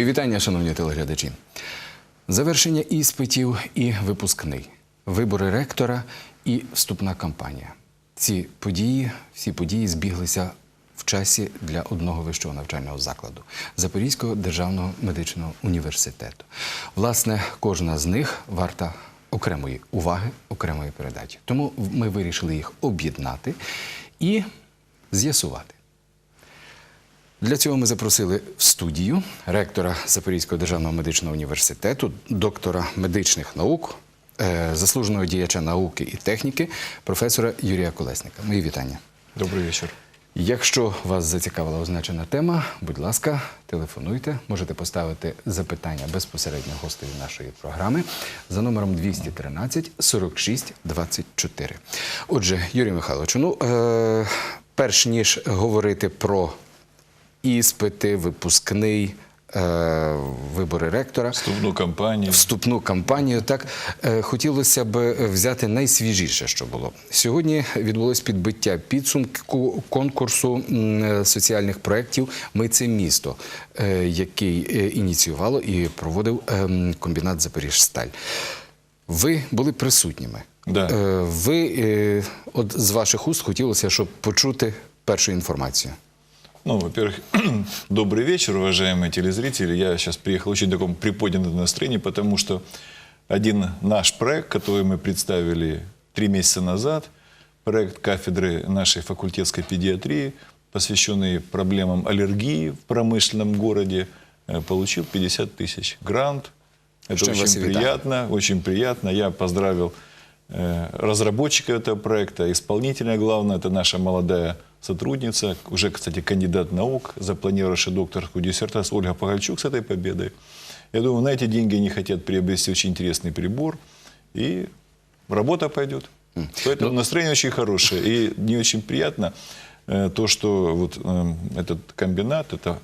Мої вітання, шановні телеглядачі. Завершення іспитів і випускний, вибори ректора і вступна кампанія. Ці події, всі події збіглися в часі для одного вищого навчального закладу Запорізького державного медичного університету. Власне, кожна з них варта окремої уваги, окремої передачі. Тому ми вирішили їх об'єднати і з'ясувати. Для цього ми запросили в студію ректора Запорізького державного медичного університету, доктора медичних наук, е, заслуженого діяча науки і техніки, професора Юрія Колесника. Мої вітання. Добрый вечер. Якщо вас зацікавила означена тема, будь ласка, телефонуйте. Можете поставити запитання безпосередньо гостеві нашої програми за номером 213 46 24. Отже, Юрій Михайлович, ну е, перш ніж говорити про іспити, випускний. е, Вибори ректора, Вступную кампанию. вступну кампанію. Так е, хотілося б взяти найсвіжіше, що було сьогодні. Відбулось підбиття підсумку конкурсу е, соціальних проєктів Ми це місто, е, який е, ініціювало і проводив е, комбінат Запоріжсталь. Ви були присутніми. Да. Е, Ви е, от з ваших уст хотілося, щоб почути першу інформацію. Ну, во-первых, добрый вечер, уважаемые телезрители. Я сейчас приехал в очень таком приподнятом настроении, потому что один наш проект, который мы представили три месяца назад, проект кафедры нашей факультетской педиатрии, посвященный проблемам аллергии в промышленном городе, э, получил 50 тысяч грант. Это Что, очень приятно, очень приятно. Я поздравил э, разработчика этого проекта, исполнителя, главное, это наша молодая сотрудница, уже, кстати, кандидат наук, запланировавшая докторскую диссертацию Ольга Погольчук с этой победой. Я думаю, на эти деньги они хотят приобрести очень интересный прибор, и работа пойдет. Поэтому настроение очень хорошее. И не очень приятно э, то, что вот э, этот комбинат, это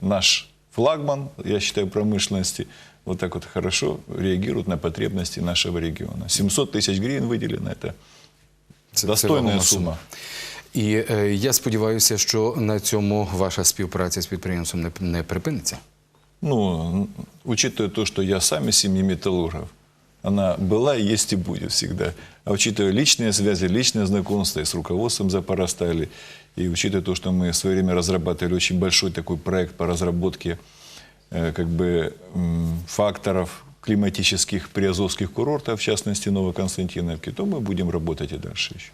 наш флагман, я считаю, промышленности, вот так вот хорошо реагирует на потребности нашего региона. 700 тысяч гривен выделено, это достойная вагома сумма. І е, я сподіваюся, що на цьому ваша співпраця з підприємством не, не припиниться. Ну, н- учитывая то, что я сам из семьи металлургов, она была, есть и будет всегда. А учитывая личные связи, личное знакомство и с руководством Запоростали, и учитывая то, что мы в свое время разрабатывали очень большой такой проект по разработке э, как бы м, факторов климатических приазовских курортов, в частности Новоконстантиновки, то мы будем работать и дальше еще.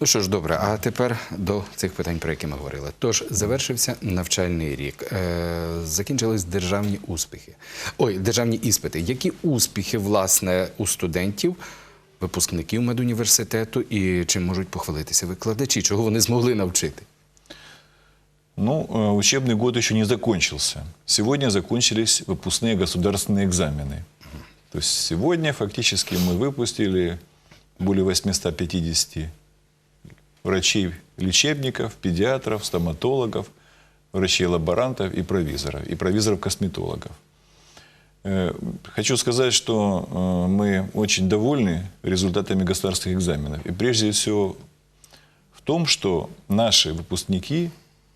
Ну що ж, добре, а тепер до цих питань, про які ми говорили. Тож завершився навчальний рік, е, закінчились державні успіхи. Ой, державні іспити. Які успіхи, власне, у студентів, випускників медуніверситету, і чим можуть похвалитися викладачі, чого вони змогли навчити? Ну, э, учебный год еще не закончился. Сегодня закончились выпускные государственные экзамены. То есть сегодня фактически мы выпустили более 850 врачей-лечебников, педиатров, стоматологов, врачей-лаборантов и провизоров, и провизоров-косметологов. Э, Хочу сказать, что э, мы очень довольны результатами государственных экзаменов. И прежде всего в том, что наши выпускники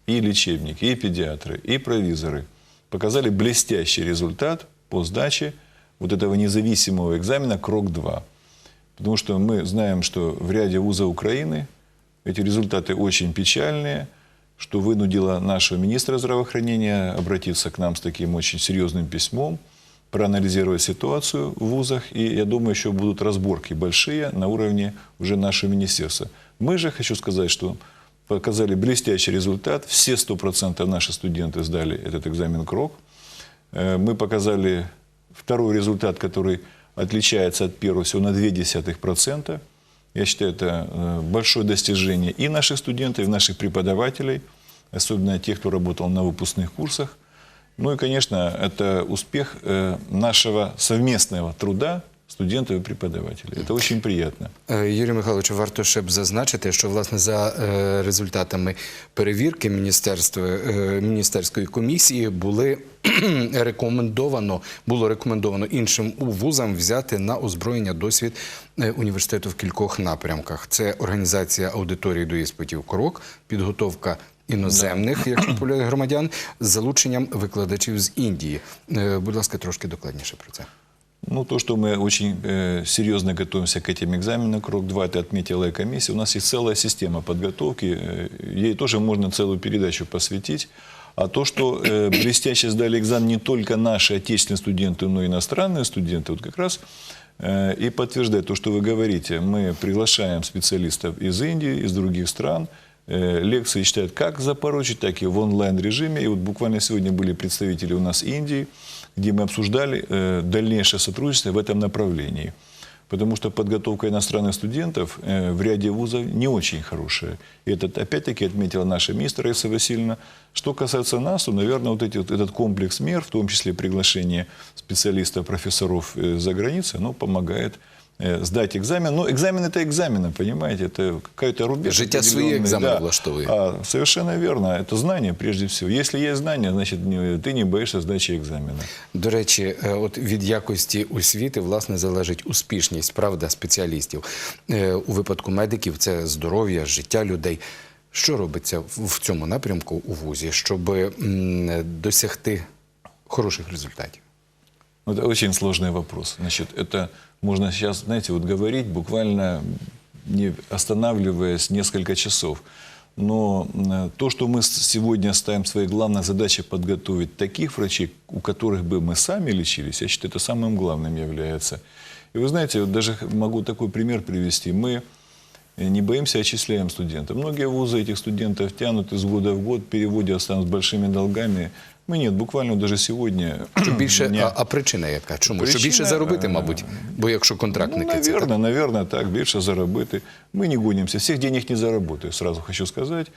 и лечебники, и педиатры, и провизоры показали блестящий результат по сдаче вот этого независимого экзамена КРОК-2. Потому что мы знаем, что в ряде вузов Украины эти результаты очень печальные, что вынудило нашего министра здравоохранения обратиться к нам с таким очень серьезным письмом, проанализировать ситуацию в вузах, и я думаю, еще будут разборки большие на уровне уже нашего министерства. Мы же, хочу сказать, что показали блестящий результат. Все 100% наши студенты сдали этот экзамен КРОК. Э, Мы показали второй результат, который отличается от первого всего на 0,2%. Я считаю, это э, большое достижение и наших студентов, и наших преподавателей, особенно тех, кто работал на выпускных курсах. Ну и, конечно, это успех э, нашего совместного труда студентов и преподавателей. Это очень приятно. Е, Юрію Михайловичу, варто ще б зазначити, що власне за е, результатами перевірки міністерства е, міністерської комісії були рекомендовано було рекомендовано іншим вузам взяти на озброєння досвід університету в кількох напрямках: це організація аудиторії до іспитів крок, підготовка іноземних, якщо полює громадян, з залученням викладачів з Індії. Будь ласка, трошки докладніше про це. Ну, то, что мы очень э, серьезно готовимся к этим экзаменам, круг 2, это отметила и комиссия. У нас есть целая система подготовки, э, ей тоже можно целую передачу посвятить. А то, что э, блестяще сдали экзамен не только наши отечественные студенты, но и иностранные студенты, вот как раз э, и подтверждает то, что вы говорите. Мы приглашаем специалистов из Индии, из других стран, Э, Лекции читают как в Запорожье, так и в онлайн-режиме. И вот буквально сегодня были представители у нас Индии, где мы обсуждали э, дальнейшее сотрудничество в этом направлении. Потому что подготовка иностранных студентов э, в ряде вузов не очень хорошая. И это опять-таки отметила наша министр Раиса Васильевна. Что касается нас, то, наверное, вот, эти, вот этот комплекс мер, в том числе приглашение специалистов, профессоров э, за границей, оно помогает сдать экзамен. Но экзамен это экзамен, понимаете, это какой-то рубеж. Життя свої определенный, екзамени да. влаштовує. А, совершенно верно. Это знание прежде всего. Если есть знание, значит, не- ты не боишься сдачи экзамена. До речі, е, от від якості освіти власне залежить успішність, правда, спеціалістів. Е, У випадку медиків це здоров'я, життя людей. Що робиться в в цьому напрямку у вузі, щоб м, досягти хороших результатів? Ну, Это очень сложный вопрос. Значит, это можно сейчас, знаете, вот говорить буквально не останавливаясь несколько часов. Но то, что мы сегодня ставим своей главной задачей подготовить таких врачей, у которых бы мы сами лечились, я считаю, это самым главным является. И вы знаете, вот даже могу такой пример привести. Мы э, не боимся, отчисляем студентов. Многие вузы этих студентов тянут из года в год, переводят, останут с большими долгами. Мы нет, буквально даже сегодня... Що більше, мне- а, а причина яка? Чому? Що Причина, більше заробити, е, мабуть? Бо якщо контрактники Ну, це так? наверное, наверное, так, більше заробити. Мы не гонимся, всех денег не заработаю, сразу хочу сказать.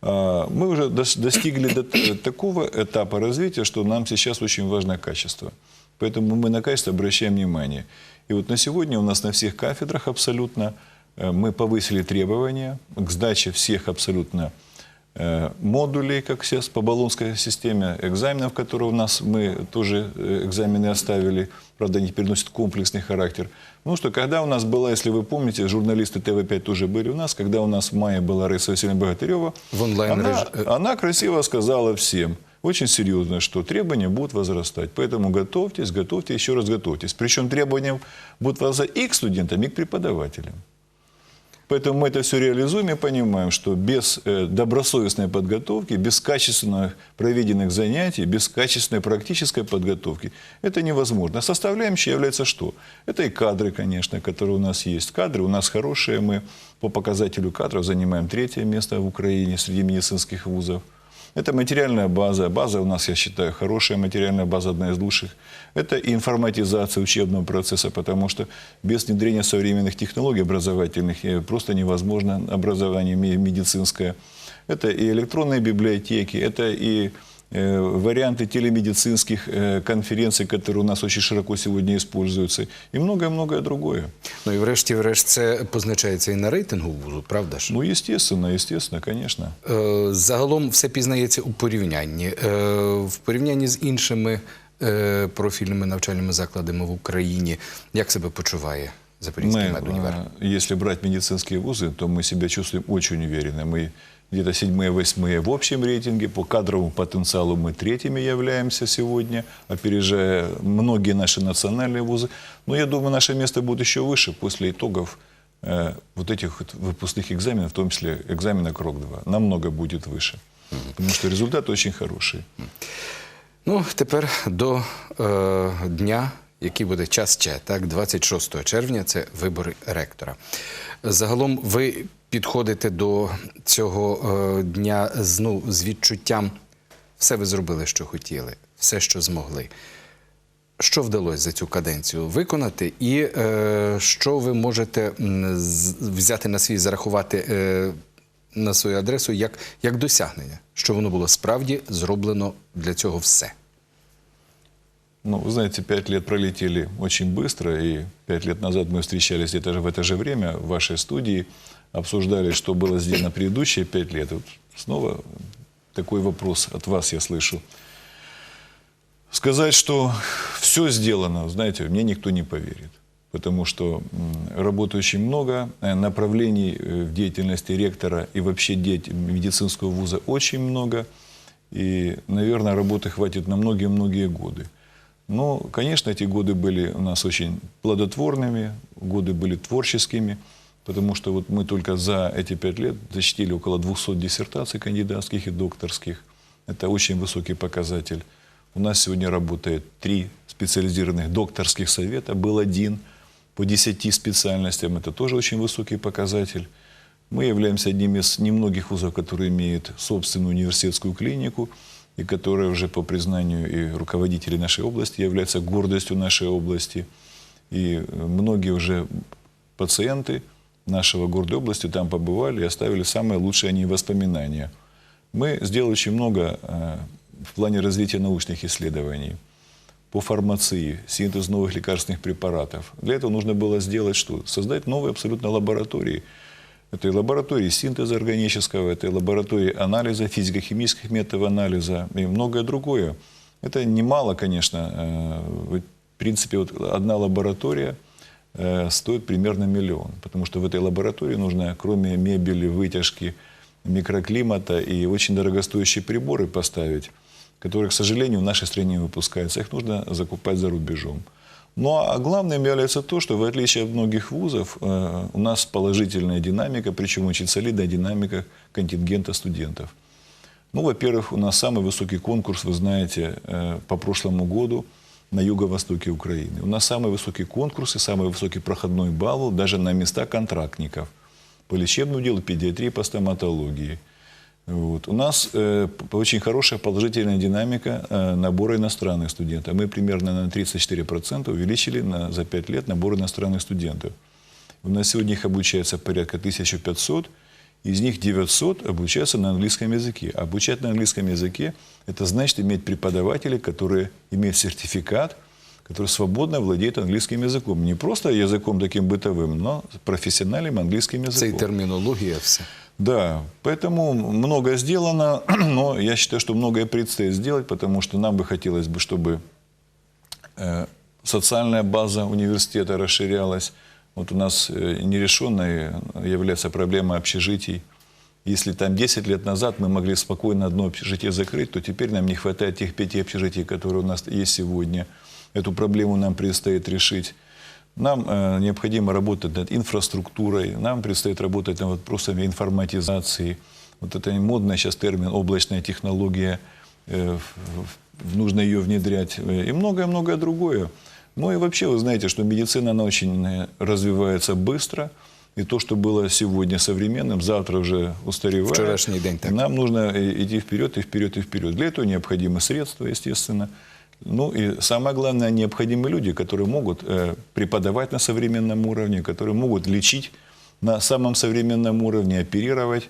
А, Мы уже дос- достигли до т- такого этапа развития, что нам сейчас очень важно качество. Поэтому мы на качество обращаем внимание. И вот на сегодня у нас на всех кафедрах абсолютно э, мы повысили требования к сдаче всех абсолютно э, модулей, как сейчас по баллонской системе, экзаменов, которые у нас мы тоже э, экзамены оставили, правда, они теперь носят комплексный характер. Ну что, когда у нас была, если вы помните, журналисты ТВ-5 тоже были у нас, когда у нас в мае была Раиса Васильевна Богатырева, В онлайн она, реж- она красиво сказала всем, очень серьезно, что требования будут возрастать. Поэтому готовьтесь, готовьтесь, еще раз готовьтесь. Причем требования будут возрастать и к студентам, и к преподавателям. Поэтому мы это все реализуем и понимаем, что без э, добросовестной подготовки, без качественно проведенных занятий, без качественной практической подготовки это невозможно. Составляющей является что? Это и кадры, конечно, которые у нас есть. Кадры у нас хорошие. Мы по показателю кадров занимаем третье место в Украине среди медицинских вузов. Это материальная база. База у нас, я считаю, хорошая материальная база, одна из лучших. Это информатизация учебного процесса, потому что без внедрения современных технологий образовательных э, просто невозможно образование ме- медицинское. Это и электронные библиотеки, это и варианты телемедицинских э, конференций, которые у нас очень широко сегодня используются, и многое-многое другое. Ну і врешті-решт це позначається і на рейтингу вузу, правда ж? Ну, естественно, естественно, конечно. Е, Загалом все пізнається у порівнянні. Е, В порівнянні з іншими е, профільними навчальними закладами в Україні. Як себе почуває Запорізький Мы, медунівер? э, если брать медицинские вузы, то мы себя чувствуем очень уверенно. Мы где-то седьмые, восьмые в общем рейтинге. По кадровому потенциалу мы третьими являемся сегодня, опережая многие наши национальные вузы. Но я думаю, наше место будет еще выше после итогов э, вот этих вот выпускных экзаменов, в том числе экзамена КРОК-2. Намного будет выше. Потому что результат очень хороший. Ну, тепер до е, дня, який буде час Ч, так, 26 червня, це вибори ректора. Загалом ви підходите до цього е, дня з, ну, з відчуттям, все ви зробили, що хотіли, все, що змогли. Що вдалося за цю каденцію виконати, і е, що ви можете м, з- взяти на свій зарахувати е, на свою адресу як, як досягнення, що воно було справді зроблено для цього все? Ну, вы знаете, пять лет пролетели очень быстро, и пять лет назад мы встречались где-то же в это же время в вашей студии, Обсуждали, что было сделано предыдущие пять лет. Вот снова такой вопрос от вас я слышу. Сказать, что все сделано, знаете, мне никто не поверит. потому что работы очень много, э, направлений э, в деятельности ректора и вообще медицинского вуза очень много. И, наверное, работы хватит на многие-многие годы. Но, конечно, эти годы были у нас очень плодотворными, годы были творческими, потому что вот мы только за эти пять лет защитили около 200 диссертаций кандидатских и докторских. Это очень высокий показатель. У нас сегодня работает три специализированных докторских совета, был один по 10 специальностям. Это тоже очень высокий показатель. Мы являемся одним из немногих вузов, которые имеют собственную университетскую клинику, и которая уже по признанию и руководителей нашей области является гордостью нашей области. И многие уже пациенты нашего города области там побывали и оставили самые лучшие о ней воспоминания. Мы сделали очень много э, в плане развития научных исследований по фармации, синтез новых лекарственных препаратов. Для этого нужно было сделать что? Создать новые абсолютно лаборатории. Это и лаборатории синтеза органического, это и лаборатории анализа, физико-химических методов анализа и многое другое. Это немало, конечно. Э, В принципе, вот одна лаборатория стоит примерно миллион, потому что в этой лаборатории нужно, кроме мебели, вытяжки, микроклимата и очень дорогостоящие приборы поставить, которые, к сожалению, в нашей стране не выпускаются. Их нужно закупать за рубежом. Ну а главным является то, что в отличие от многих вузов, э, у нас положительная динамика, причем очень солидная динамика контингента студентов. Ну, во-первых, у нас самый высокий конкурс, вы знаете, э, по прошлому году на юго-востоке Украины. У нас самый высокий конкурс и самый высокий проходной балл даже на места контрактников по лечебному делу, педиатрии, по стоматологии. Вот. У нас э, очень хорошая положительная динамика э, набора иностранных студентов. Мы примерно на 34% увеличили на, за 5 лет набор иностранных студентов. У нас сегодня их обучается порядка 1500, из них 900 обучаются на английском языке. А Обучать на английском языке – это значит иметь преподавателей, которые имеют сертификат, которые свободно владеют английским языком. Не просто языком таким бытовым, но профессиональным английским языком. Це і термінологія, все. Да, поэтому много сделано, но я считаю, что многое предстоит сделать, потому что нам бы хотелось бы, чтобы э, социальная база университета расширялась. вот у нас э, нерешенной является проблема общежитий. Если там 10 лет назад мы могли спокойно одно общежитие закрыть, то теперь нам не хватает тех пяти общежитий, которые у нас есть сегодня. Эту проблему нам предстоит решить. Нам э, необходимо работать над инфраструктурой, нам предстоит работать над вопросами информатизации. Вот это модный сейчас термин «облачная технология», э, нужно ее внедрять э, и многое-многое другое. Ну и вообще, вы знаете, что медицина, она очень э, развивается быстро, и то, что было сегодня современным, завтра уже устаревает. Вчерашний день так. Нам нужно э, идти вперед и вперед и вперед. Для этого необходимы средства, естественно. Ну и самое главное, необходимы люди, которые могут э, преподавать на современном уровне, которые могут лечить на самом современном уровне, оперировать,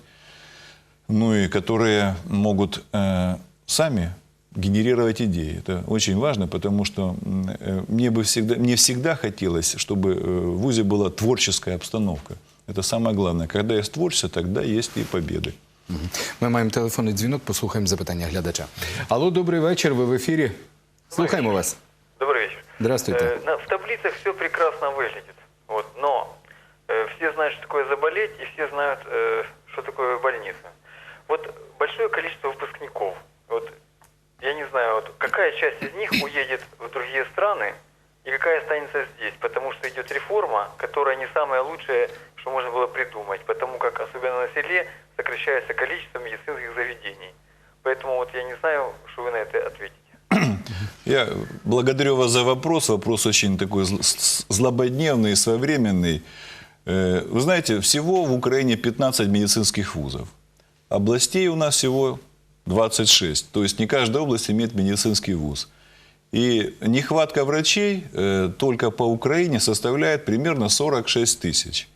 ну и которые могут э, сами генерировать идеи. Это очень важно, потому что м, э, мне бы всегда, мне всегда хотелось, чтобы э, в ВУЗе была творческая обстановка. Это самое главное. Когда есть творчество, тогда есть и победы. Мгм. Ми маємо телефонний дзвінок, послухаємо запитання глядача. Алло, добрий вечір. Ви в ефірі. Слухаємо вас. Добрый вечер. Здравствуйте. Э, на- в таблицах все прекрасно выглядит. Вот, но э, все знают, что такое заболеть, и все знают, э, что такое больница. Вот большое количество выпускников. какая часть из них уедет в другие страны, и какая останется здесь, потому что идет реформа, которая не самая лучшая, что можно было придумать, потому как, особенно на селе, сокращается количество медицинских заведений. Поэтому вот я не знаю, что вы на это ответите. Я благодарю вас за вопрос. Вопрос очень такой злободневный и своевременный. Э, Вы знаете, всего в Украине 15 медицинских вузов. Областей у нас всего 26. То есть не каждая область имеет медицинский вуз. И нехватка врачей э, только по Украине составляет примерно 46 тысяч.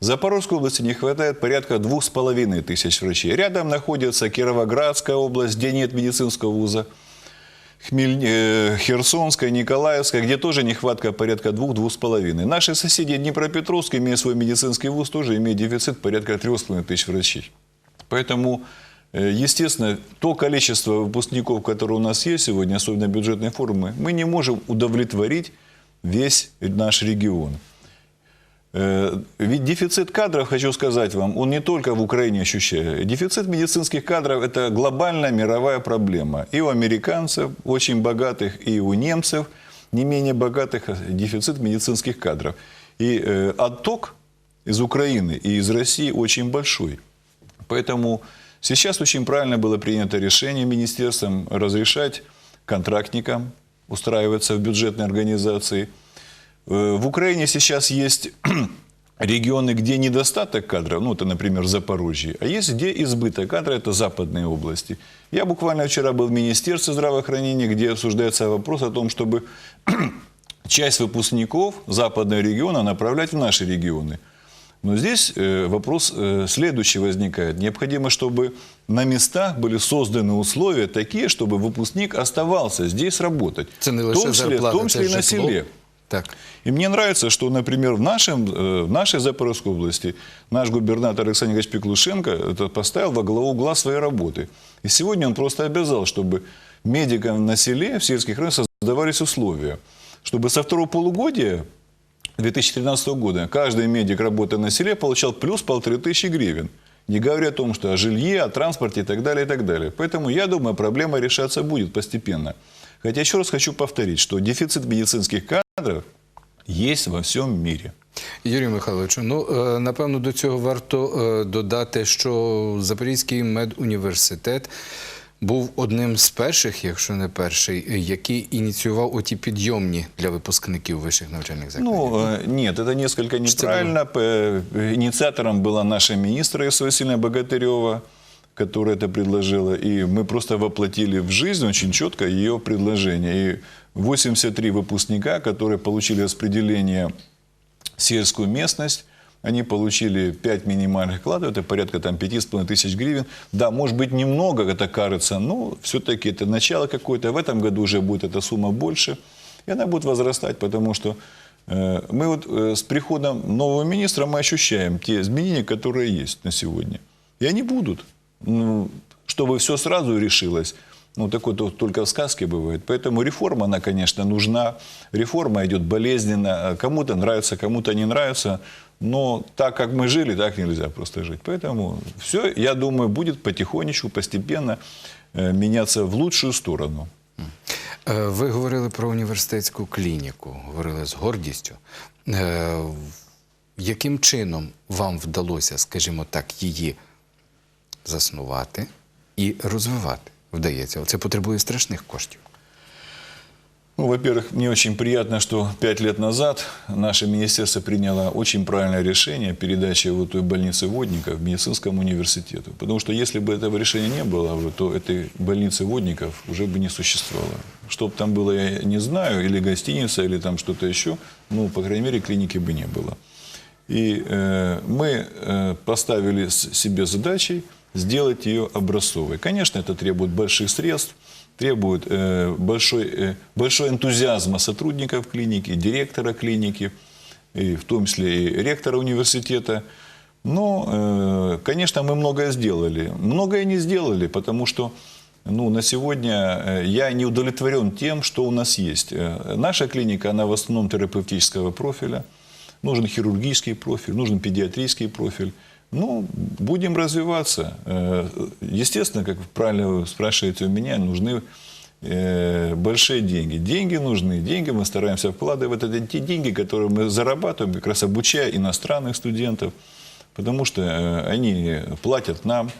В Запорожской области не хватает порядка двух с половиной тысяч врачей. Рядом находится Кировоградская область, где нет медицинского вуза. Хмель... э, Херсонская, Николаевская, где тоже нехватка порядка двух-двух с половиной. Наши соседи Днепропетровск, имея свой медицинский вуз, тоже имеют дефицит порядка трех с половиной тысяч врачей. Поэтому, естественно, то количество выпускников, которое у нас есть сегодня, особенно бюджетной формы, мы не можем удовлетворить весь наш регион. Э, Ведь дефицит кадров, хочу сказать вам, он не только в Украине ощущает. Дефицит медицинских кадров – это глобальная мировая проблема. И у американцев, очень богатых, и у немцев, не менее богатых, э, дефицит медицинских кадров. И э, отток из Украины и из России очень большой. Поэтому сейчас очень правильно было принято решение министерством разрешать контрактникам устраиваться в бюджетной организации. Э, В Украине сейчас есть регионы, где недостаток кадров, ну, это, например, Запорожье, а есть где избыток кадров, это западные области. Я буквально вчера был в Министерстве здравоохранения, где обсуждается вопрос о том, чтобы часть выпускников западного региона направлять в наши регионы. Но здесь э, вопрос э, следующий возникает. Необходимо, чтобы на местах были созданы условия такие, чтобы выпускник оставался здесь работать. Це не в том числе, зарплата, в том числе и на житло. селе. Так. И мне нравится, что, например, в, нашем, э, в нашей Запорожской области наш губернатор Александр Ильич Пеклушенко это поставил во главу угла своей работы. И сегодня он просто обязал, чтобы медикам на селе, в сельских районах создавались условия, чтобы со второго полугодия 2013 года каждый медик, работая на селе, получал плюс полторы тысячи гривен. Не говоря о том, что о жилье, о транспорте и так далее, и так далее. Поэтому я думаю, проблема решаться будет постепенно. Хотя еще раз хочу повторить, что дефицит медицинских кадров есть во всем мире. Юрій Михайловичу, ну е, напевно до цього варто е, додати, що Запорізький медуніверситет був одним з перших, якщо не перший, е, який ініціював оті підйомні для випускників вищих навчальних закладів. Ну, э, нет, это несколько неправильно. П- Инициатором была наша министра Исуа Васильевна Богатырева, которая это предложила. И мы просто воплотили в жизнь очень четко ее предложение. И 83 выпускника, которые получили распределение в сельскую местность, они получили 5 минимальных кладов, это порядка там 5,5 тысяч гривен. Да, может быть, немного это кажется, но все-таки это начало какое-то. В этом году уже будет эта сумма больше, и она будет возрастать, потому что э, мы вот э, с приходом нового министра мы ощущаем те изменения, которые есть на сегодня. И они будут. Ну, чтобы все сразу решилось, ну, такое то- только в сказке бывает. Поэтому реформа, она, конечно, нужна. Реформа идет болезненно. Кому-то нравится, кому-то не нравится. Но так, как мы жили, так нельзя просто жить. Поэтому все, я думаю, будет потихонечку, постепенно э, меняться в лучшую сторону. Е, Ви говорили про університетську клініку, говорили з гордістю. Е, Яким чином вам вдалося, скажімо так, її заснувати і розвивати? Вдається, це потребує страшних коштів. Ну, во-первых, мне очень приятно, что пять лет назад наше министерство приняло очень правильное решение передачи вот той больницы водников медицинскому университету. Потому что если бы этого решения не было, бы, то этой больницы водников уже бы не существовало. Что бы там было, я не знаю, или гостиница, или там что-то еще, ну, по крайней мере, клиники бы не было. И э, мы э, поставили себе задачей сделать ее образцовой. Конечно, это требует больших средств, требует э, большой, э, большой энтузиазма сотрудников клиники, директора клиники, и в том числе и ректора университета. Но, э, конечно, мы многое сделали. Многое не сделали, потому что ну, на сегодня я не удовлетворен тем, что у нас есть. Наша клиника, она в основном терапевтического профиля. Нужен хирургический профиль, нужен педиатрический профиль. Ну, будем развиваться. Э, Естественно, как правильно вы спрашиваете у меня, нужны э, большие деньги. Деньги нужны. Деньги мы стараемся вкладывать. Это те деньги, которые мы зарабатываем, как раз обучая иностранных студентов. Потому что э, они платят нам.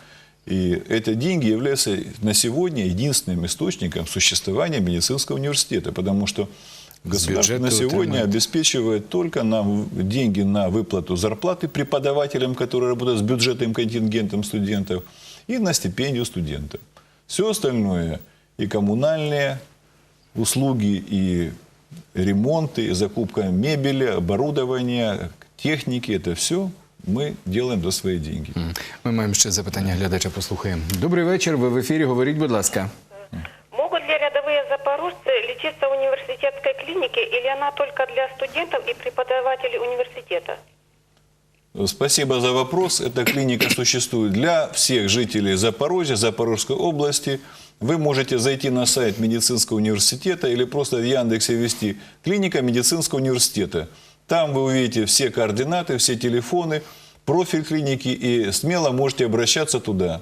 И эти деньги являются на сегодня единственным источником существования медицинского университета. Потому что государство на бюджета сегодня утримует. обеспечивает только нам деньги на выплату зарплаты преподавателям, которые работают с бюджетным контингентом студентов, и на стипендию студентов. Все остальное и коммунальные услуги, и ремонты, и закупка мебели, оборудования, техники, это все мы делаем за свои деньги. М. Ми маємо ще запитання глядача. Послухаємо. Добрий вечір. Ви в ефірі. Говоріть, будь ласка. В университетской клинике или она только для студентов и преподавателей университета? Спасибо за вопрос. Эта клиника существует для всех жителей Запорожья, Запорожской области. вы можете зайти на сайт медицинского университета или просто в Яндексе ввести «Клиника медицинского университета». Там вы увидите все координаты, все телефоны, профиль клиники и смело можете обращаться туда.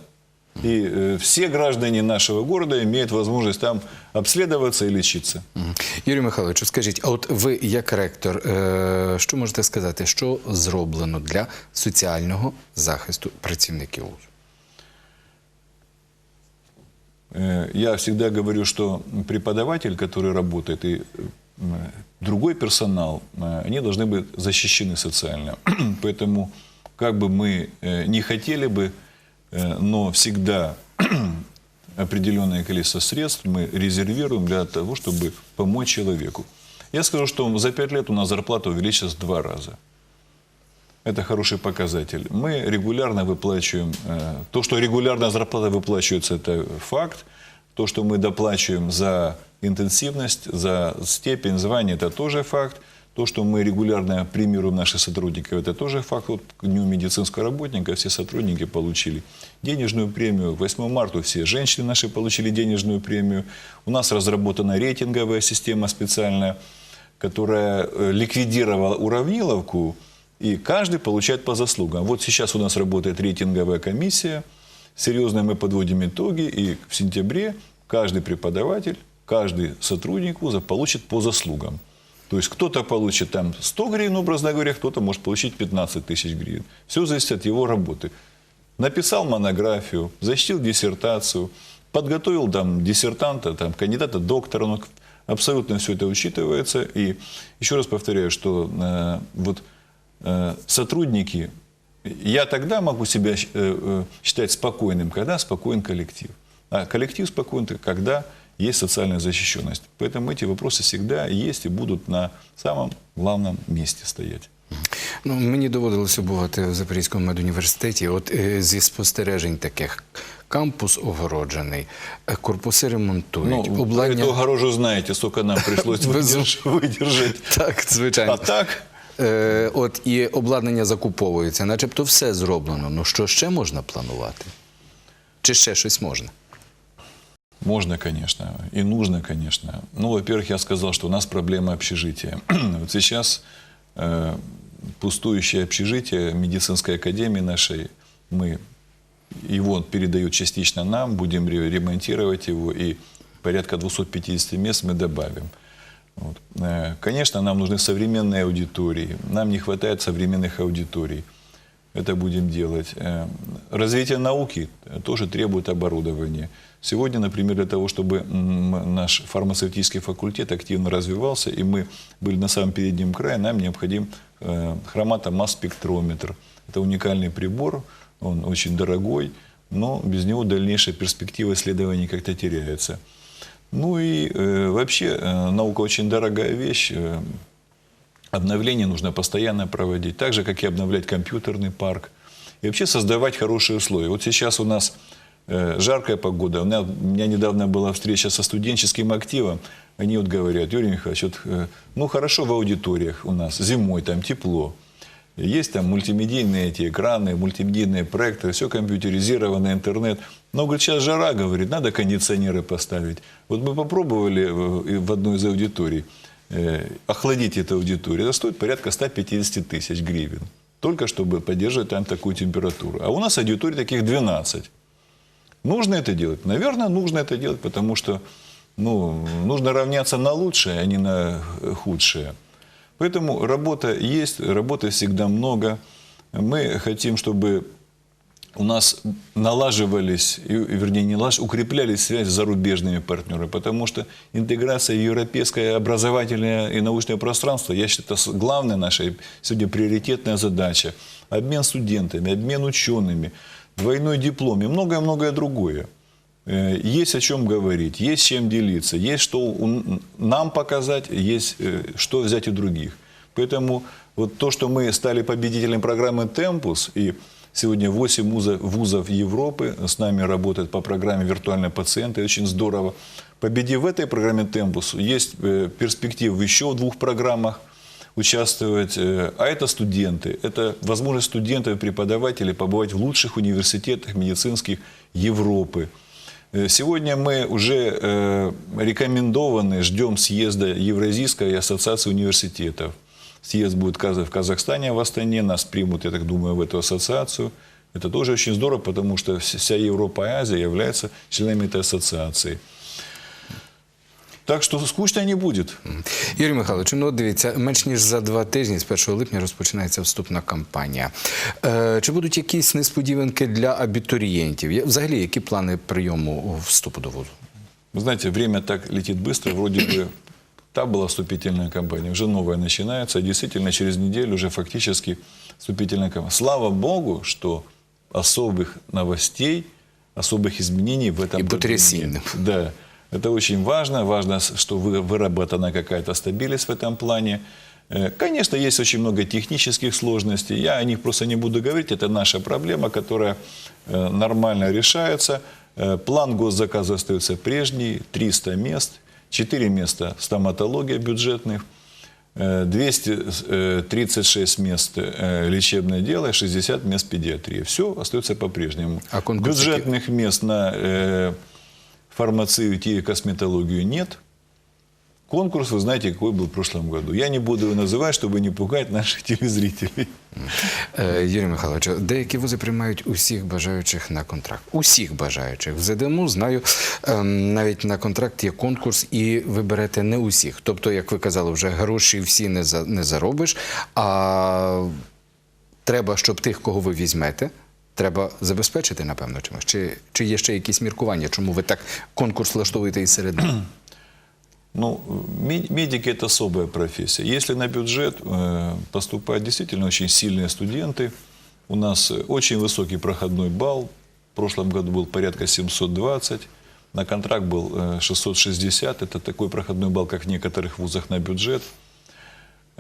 И э, все граждане нашего города имеют возможность там обследоваться и лечиться. Мгм. Юрій Михайлович, скажіть, а от ви як ректор, е, що можете сказати, що зроблено для соціального захисту працівників вузу? Э, Я всегда говорю, что преподаватель, который работает, и э, другой персонал, э, они должны быть защищены социально. Поэтому, как бы мы э, не хотели бы, э, но всегда определенное количество средств мы резервируем для того, чтобы помочь человеку. Я скажу, что за пять лет у нас зарплата увеличилась в два раза. Это хороший показатель. Мы регулярно выплачиваем, э, то, что регулярно зарплата выплачивается, это факт. То, что мы доплачиваем за интенсивность, за степень, звание, это тоже факт. То, что мы регулярно премируем наших сотрудников, это тоже факт. Вот к Дню медицинского работника все сотрудники получили денежную премию. К 8 марта все женщины наши получили денежную премию. У нас разработана рейтинговая система специальная, которая э, ликвидировала уравниловку, и каждый получает по заслугам. Вот сейчас у нас работает рейтинговая комиссия. Серьезно мы подводим итоги, и в сентябре каждый преподаватель, каждый сотрудник вуза получит по заслугам. То есть кто-то получит там 100 гривен, образно говоря, кто-то может получить 15 тысяч гривен. Все зависит от его работы. Написал монографию, защитил диссертацию, подготовил там диссертанта, там, кандидата доктора, ну, абсолютно все это учитывается. И еще раз повторяю, что э, вот э, сотрудники, я тогда могу себя э, э, считать спокойным, когда спокоен коллектив. А коллектив спокоен, когда есть социальная защищенность. Поэтому эти вопросы всегда есть и будут на самом главном месте стоять. Ну, мені доводилося бувати в Запорізькому медуніверситеті. От е, зі спостережень таких кампус огороджений, е, корпуси ремонтують, Ну, обладнання. эту огорожу знаете, сколько нам пришлось Без- выдерж- выдержать. Так, звичайно. А так, Е, от і обладнання закуповується, начебто все зроблено. Ну що ще можна планувати? Чи ще щось можна? Можно, конечно, и нужно, конечно. Ну, во-первых, я сказал, что у нас проблема общежития. Вот сейчас э, пустующее общежитие медицинской академии нашей, мы его передают частично нам, будем ре- ремонтировать его, и порядка 250 мест мы добавим. Вот. Э, Конечно, нам нужны современные аудитории. Нам не хватает современных аудиторий. Это будем делать. Э, Развитие науки тоже требует оборудования. Сегодня, например, для того, чтобы наш фармацевтический факультет активно развивался, и мы были на самом переднем крае, нам необходим э, хроматомасс-спектрометр. Это уникальный прибор, он очень дорогой, но без него дальнейшая перспектива исследований как-то теряется. Ну и э, вообще э, наука очень дорогая вещь. обновление нужно постоянно проводить, так же, как и обновлять компьютерный парк. И вообще создавать хорошие условия. Вот сейчас у нас жаркая погода. У меня, у меня недавно была встреча со студенческим активом. Они вот говорят, Юрий Михайлович, вот, э, ну хорошо в аудиториях у нас, зимой там тепло. Есть там мультимедийные эти экраны, мультимедийные проекторы, все компьютеризировано, интернет. Но, говорит, сейчас жара, говорит, надо кондиционеры поставить. Вот мы попробовали в, в одной из аудиторий э, охладить эту аудиторию. Это стоит порядка 150 тысяч гривен. Только чтобы поддерживать там такую температуру. А у нас аудиторий таких 12. Нужно это делать? Наверное, нужно это делать, потому что ну, нужно равняться на лучшее, а не на худшее. Поэтому работа есть, работы всегда много. Мы хотим, чтобы у нас налаживались, вернее, не налаж, укреплялись связи с зарубежными партнерами, потому что интеграция европейское образовательное и научное пространство, я считаю, это главная наша сегодня приоритетная задача. Обмен студентами, обмен учеными, двойной диплом и многое-многое другое. Э, Есть о чем говорить, есть чем делиться, есть что нам показать, есть э, что взять у других. Поэтому вот то, что мы стали победителем программы «Темпус», и сегодня 8 вузов, Европы с нами работают по программе «Виртуальные пациенты», очень здорово. Победив в этой программе «Темпус», есть э, перспективы в еще двух программах участвовать. э, А это студенты. Это возможность студентов и преподавателей побывать в лучших университетах медицинских Европы. Э, Сегодня мы уже э, рекомендованы, ждем съезда Евразийской ассоциации университетов. Съезд будет в Казахстане, в Астане. Нас примут, я так думаю, в эту ассоциацию. Это тоже очень здорово, потому что вся- Европа и Азия являются членами этой ассоциации. Так что скучно не будет. Юрій Михайлович, ну от дивіться, менш ніж за два тижні, з 1 липня, розпочинається вступна кампанія. Е, чи будуть якісь несподіванки для абітурієнтів? Є- Взагалі, які плани прийому вступу до вузу? Вы знаете, время так летит быстро, вроде бы та была вступительная кампания, уже новая начинается, а действительно через неделю уже фактически вступительная кампания. Слава Богу, что особых новостей, особых изменений в этом И году потрясений. нет. Да, это очень важно. Важно, что вы- выработана какая-то стабильность в этом плане. Э, Конечно, есть очень много технических сложностей. Я о них просто не буду говорить. Это наша проблема, которая э, нормально решается. Э, План госзаказа остается прежний. 300 мест. 4 места стоматология бюджетных. э, 236 мест лечебное дело, 60 мест педиатрии. Все остается по-прежнему. А конкурсы Бюджетных мест на э, фармацию и косметологию нет. Конкурс, вы знаете, какой был в прошлом году. Я не буду его называть, чтобы не пугать наших телезрителей. Е, Юрій Михайлович, деякі вузи приймають усіх бажаючих на контракт. Усіх бажаючих. В ЗДМУ, знаю, ем, навіть на контракт є конкурс, і ви берете не усіх. Тобто, як ви казали, вже гроші всі не, за, не заробиш, а треба, щоб тих, кого ви візьмете, треба забезпечити, напевно, чимось. Чи, чи є ще якісь міркування, чому ви так конкурс влаштовуєте і серед них? Ну, ме- медики – это особая профессия. Если на бюджет э, поступают действительно очень сильные студенты, у нас э, очень высокий проходной балл. В прошлом году был порядка 720, на контракт был э, 660. Это такой проходной балл, как в некоторых вузах на бюджет.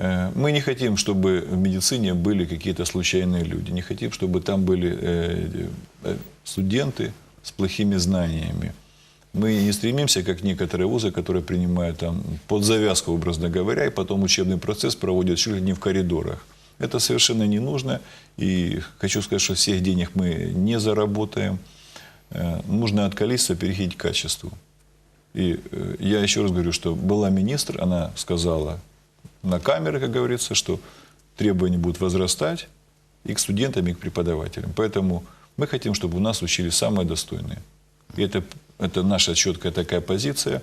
Э, Мы не хотим, чтобы в медицине были какие-то случайные люди. Не хотим, чтобы там были э, э, студенты с плохими знаниями. Мы не стремимся, как некоторые вузы, которые принимают там под завязку, образно говоря, и потом учебный процесс проводят чуть ли не в коридорах. Это совершенно не нужно. И хочу сказать, что всех денег мы не заработаем. Нужно от количества переходить к качеству. И я еще раз говорю, что была министр, она сказала на камеры, как говорится, что требования будут возрастать и к студентам, и к преподавателям. Поэтому мы хотим, чтобы у нас учились самые достойные. И это, это наша четкая такая позиция.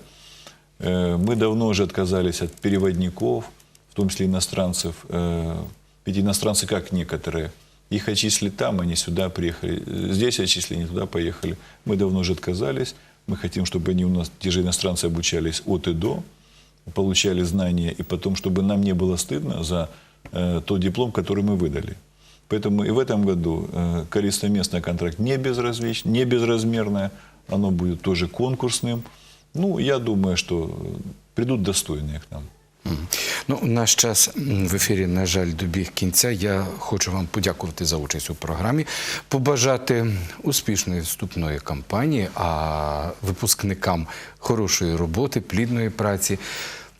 Э, Мы давно уже отказались от переводников, в том числе иностранцев. Э, Ведь иностранцы, как некоторые, их отчислили там, они сюда приехали. Э, Здесь отчислили, они туда поехали. Мы давно уже отказались. Мы хотим, чтобы они у нас, те же иностранцы, обучались от и до, получали знания, и потом, чтобы нам не было стыдно за э, тот диплом, который мы выдали. Поэтому и в этом году э, количество мест на контракт не, безразлич, не безразмерное, оно будет тоже конкурсным. Ну, я думаю, что э, придут достойные к нам. Мгм. Ну, наш час м, в ефірі, на жаль, добіг кінця. Я хочу вам подякувати за участь у програмі, побажати успішної вступної кампанії, а випускникам хорошої роботи, плідної праці.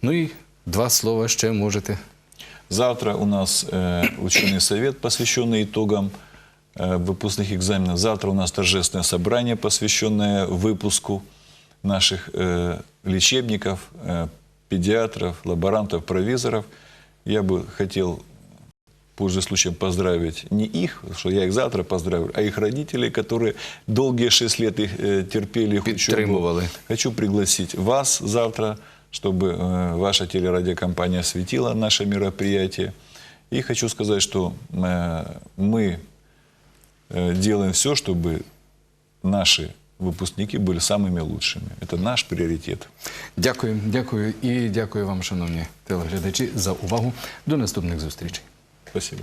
Ну і два слова ще можете. Завтра у нас э, ученый совет, посвященный итогам э, выпускных экзаменов. Завтра у нас торжественное собрание, посвященное выпуску наших э, лечебников, э, педиатров, лаборантов, провизоров. Я бы хотел, пользуясь случаем, поздравить не их, что я их завтра поздравлю, а их родителей, которые долгие шесть лет их, э, терпели их учебу. Хочу пригласить вас завтра, чтобы э, ваша телерадиокомпания осветила наше мероприятие. И хочу сказать, что э, мы э, делаем все, чтобы наши выпускники были самыми лучшими. Это наш приоритет. Дякую, дякую і дякую вам, шановні телеглядачі, за увагу. До наступних зустрічей. Спасибо.